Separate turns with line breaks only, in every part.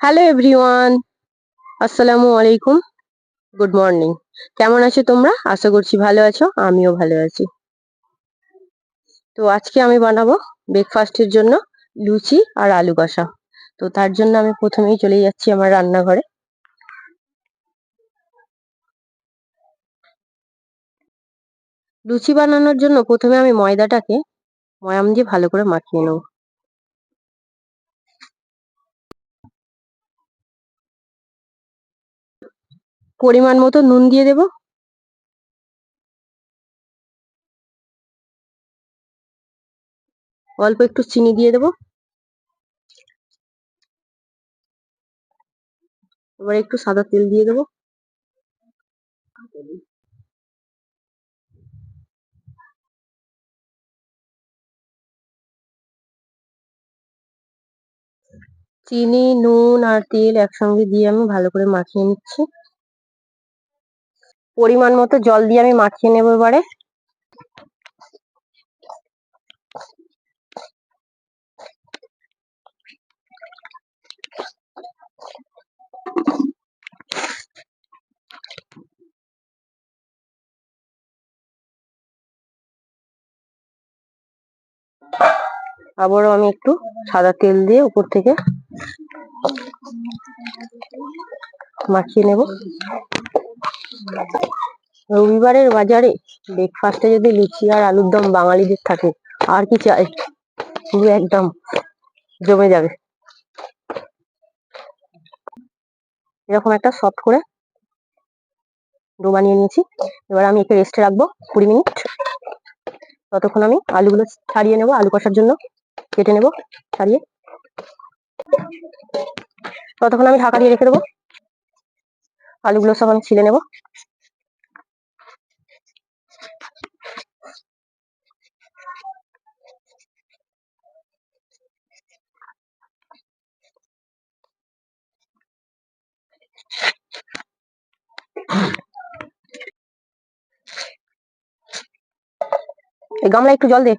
Hello everyone আসসালামু আলাইকুম good morning কেমন আছো তোমরা? আশা করছি ভালো আছো, আমিও ভালো আছি। তো আজকে আমি বানাবো ব্রেকফাস্টের জন্য লুচি আর আলু কষা। তো তার জন্য আমি প্রথমেই চলে যাচ্ছি আমার রান্নাঘরে। লুচি বানানোর জন্য প্রথমে আমি ময়দাটাকে ময়াম দিয়ে ভালো করে মাখিয়ে নেব। পরিমাণ মতো নুন দিয়ে দেব। অল্প একটু চিনি দিয়ে দেব। এবার একটু সাদা তেল দিয়ে দেব। চিনি, নুন আর তেল একসঙ্গে দিয়ে আমি ভালো করে মাখিয়ে নিচ্ছি। পরিমাণ মতো জল দিয়ে আমি মাখিয়ে নেব এবারে। আবারও আমি একটু সাদা তেল দিয়ে উপর থেকে মাখিয়ে নেব। রবিবারের বাজারে ব্রেকফাস্টে যদি লুচি আর আলুর দম বাঙালিদের থাকে, আর কি চাই? পুরো একদম জমে যাবে। এরকম একটা সফট করে ডো বানিয়ে নিয়েছি। এবার আমি একে রেস্টে রাখব কুড়ি মিনিট। ততক্ষণ আমি আলুগুলো ছাড়িয়ে নেব, আলু কষার জন্য কেটে নেব, ছাড়িয়ে। ততক্ষণ আমি ঢাকা দিয়ে রেখে দেবো। আলুগুলো সব আমি ছিলে নেব। এই গামলা একটু জল দে।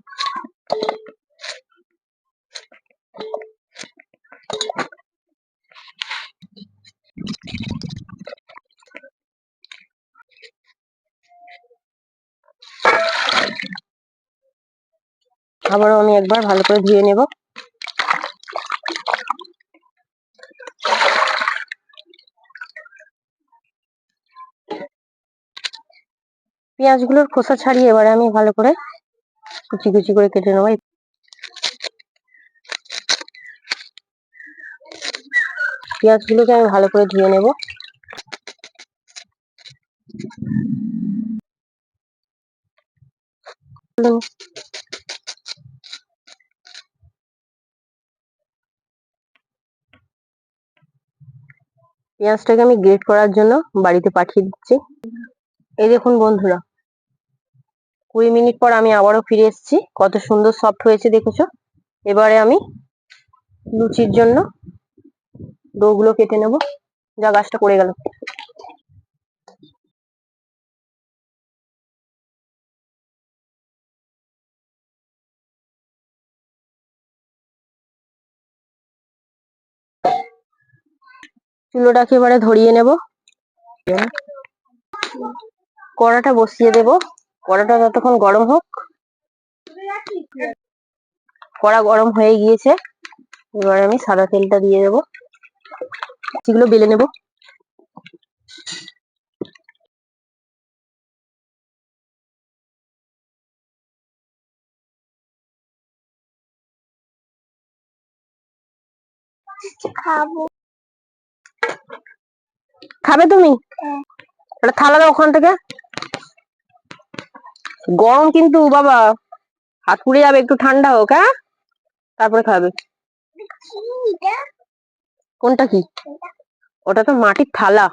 আবারও আমি একবার ভালো করে ধুয়ে নেব। পেঁয়াজগুলোর খোসা ছাড়িয়ে এবারে আমি ভালো করে কুচি কুচি করে কেটে নেব। পেঁয়াজগুলোকে আমি ভালো করে ধুয়ে নেব। পেঁয়াজটাকে আমি গ্রেট করার জন্য বাড়িতে পাঠিয়ে দিচ্ছি। এই দেখুন বন্ধুরা কুড়ি মিনিট পর আমি আবারও ফিরে এসেছি। কত সুন্দর সফট হয়েছে, দেখেছ? এবারে আমি লুচির জন্য ডোগুলো কেটে নেব। যা গাছটা পড়ে গেল। চুলোটাকে এবারে ধরিয়ে নেব। কড়াটা বসিয়ে দেব। কড়াটা ততক্ষণ গরম হোক। কড়া গরম হয়ে গিয়েছে। এবার আমি সাদা তেলটা দিয়ে দেবো। সেগুলো বেলে নেব।
খাব।
খাবে তুমি? একটা থালা দাও ওখান থেকে। গরম কিন্তু বাবা, হাত পুড়ে যাবে, একটু ঠান্ডা হোক হ্যাঁ? তারপরে খাবে। কোনটা কি? ওটা তো মাটির থালা।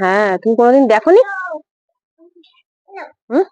হ্যাঁ তুমি কোনোদিন দেখোনি? হুম?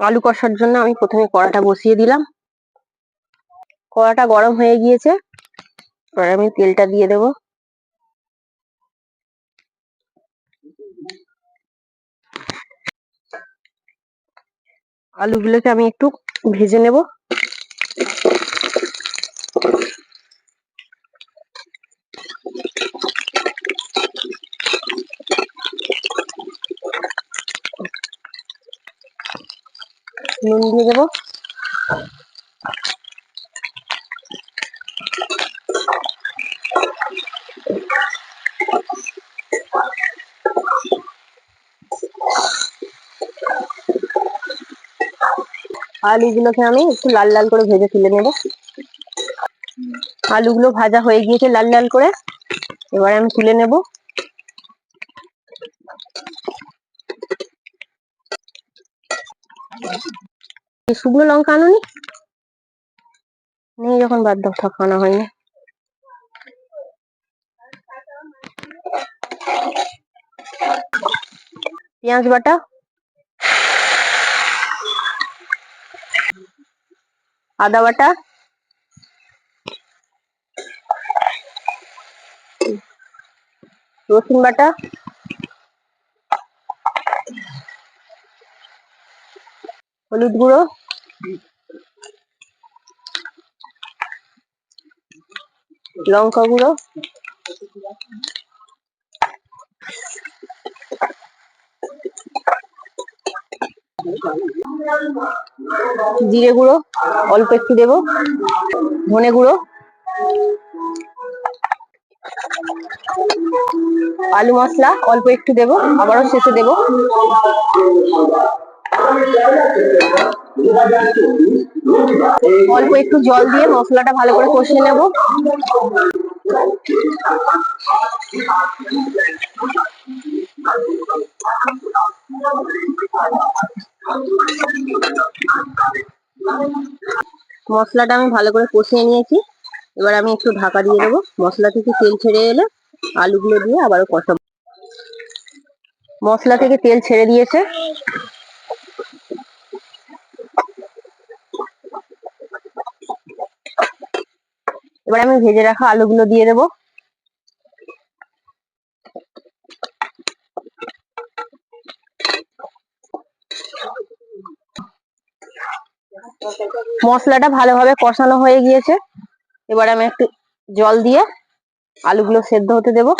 আলু কষার জন্য আমি প্রথমে কড়াটা বসিয়ে দিলাম। কড়াটা গরম হয়ে গিয়েছে, এবার আমি তেলটা দিয়ে দেব। আলুগুলোকে আমি একটু ভেজে নেব। নুন দিয়ে দেবো। আলুগুলোকে আমি একটু লাল লাল করে ভেজে তুলে নেব। আলুগুলো ভাজা হয়ে গিয়েছে লাল লাল করে। এবার আমি তুলে নেব। শুকনো লঙ্কা আনুনি? নেই যখন, বাদ দাও, থাক, আনা হয়নি। পেঁয়াজ বাটা। আদা বাটা। রসুন বাটা। হলুদ গুঁড়ো। লঙ্কা গুঁড়ো জিরে গুঁড়ো, অল্প একটু দেবো। ধনে গুঁড়ো। আলু মশলা, অল্প একটু দেবো। আবারও শেষে দেবো। অল্প একটু জল দিয়ে মশলাটা ভালো করে কষিয়ে নেব। মশলাটা আমি ভালো করে কষিয়ে নিয়েছি। এবার আমি একটু ঢাকা দিয়ে দেবো। মশলা থেকে তেল ছেড়ে এলে আলুগুলো দিয়ে আবারও কষাবো। মশলা থেকে তেল ছেড়ে দিয়েছে। এবার আমি ভেজে রাখা আলুগুলো দিয়ে দেবো। মশলাটা ভালোভাবে কষানো হয়ে গিয়েছে। এবার আমি একটু জল দিয়ে আলুগুলো সেদ্ধ হতে দেবো।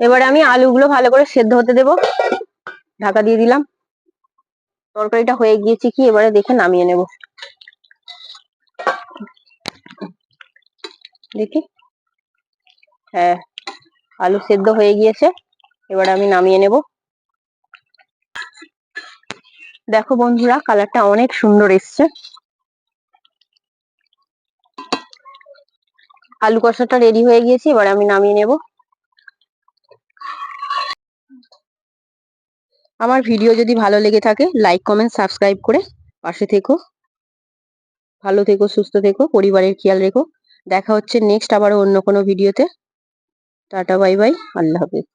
এবারে আমি আলুগুলো ভালো করে সেদ্ধ হতে দেবো। ঢাকা দিয়ে দিলাম। তরকারিটা হয়ে গিয়েছে কি, এবারে দেখে নামিয়ে নেব। দেখি। হ্যাঁ আলু সেদ্ধ হয়ে গিয়েছে। এবার আমি নামিয়ে নেব। দেখো বন্ধুরা, কালারটা অনেক সুন্দর এসছে। আলু কষাটা রেডি হয়ে গিয়েছে, এবার আমি নামিয়ে নেব। আমার ভিডিও যদি ভালো লেগে থাকে লাইক কমেন্ট সাবস্ক্রাইব করে পাশে থেকো। ভালো থেকো, সুস্থ থেকো, পরিবারের খেয়াল রেখো। দেখা হচ্ছে নেক্সট আবার অন্য কোনো ভিডিওতে টাটা বাই বাই আল্লাহ হাফেজ।